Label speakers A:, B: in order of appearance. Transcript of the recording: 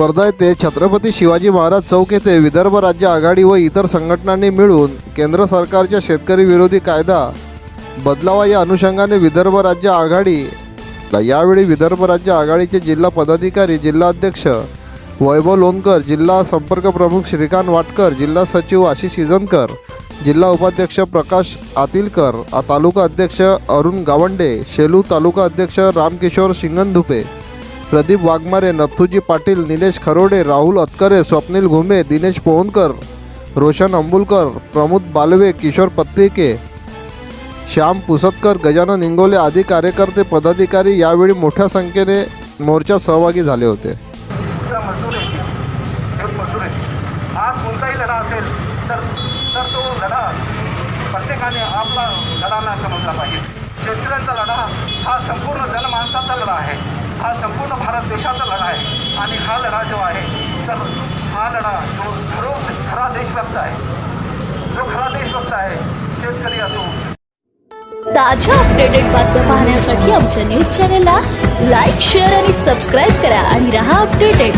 A: वर्धा येथे छत्रपती शिवाजी महाराज चौक येथे विदर्भ राज्य आघाडी व इतर संघटनांनी मिळून केंद्र सरकारच्या शेतकरी विरोधी कायदा बदलावा या अनुषंगाने विदर्भ राज्य आघाडी यावेळी विदर्भ राज्य आघाडीचे जिल्हा पदाधिकारी जिल्हाध्यक्ष वैभव लोणकर जिल्हा संपर्क प्रमुख श्रीकांत वाटकर जिल्हा सचिव आशिष इजनकर जिल्हा उपाध्यक्ष प्रकाश आतिलकर तालुका अध्यक्ष अरुण गावंडे शेलू तालुका अध्यक्ष रामकिशोर शिंगणधुपे प्रदीप वाघमारे नथुजी पाटील निलेश खरोडे राहुल अतकरे स्वप्नील घुमे दिनेश पोहनकर रोशन अंबुलकर प्रमोद बालवे किशोर पत्रिके श्याम पुसतकर गजानन इंगोले आदी कार्यकर्ते पदाधिकारी यावेळी मोठ्या संख्येने मोर्चात सहभागी झाले होते.
B: आज कोणताही लढा असेल तर तर तो लढा प्रत्येकाने आपला लढा नाही समजला पाहिजे. शेतकऱ्यांचा लढा हा संपूर्ण जनमानसाचा लढा आहे. हा संपूर्ण भारत देशाचा लढा आहे. आणि हा लढा जो आहे तर हा लढा जो खरो खरा देशभक्त आहे. जो खरा देशभक्त आहे शेतकरी असो.
C: ताज्या अपडेटेड बातम्या पाहण्यासाठी आमच्या न्यूज चॅनलला लाईक शेअर आणि सबस्क्राईब करा आणि रहा अपडेटेड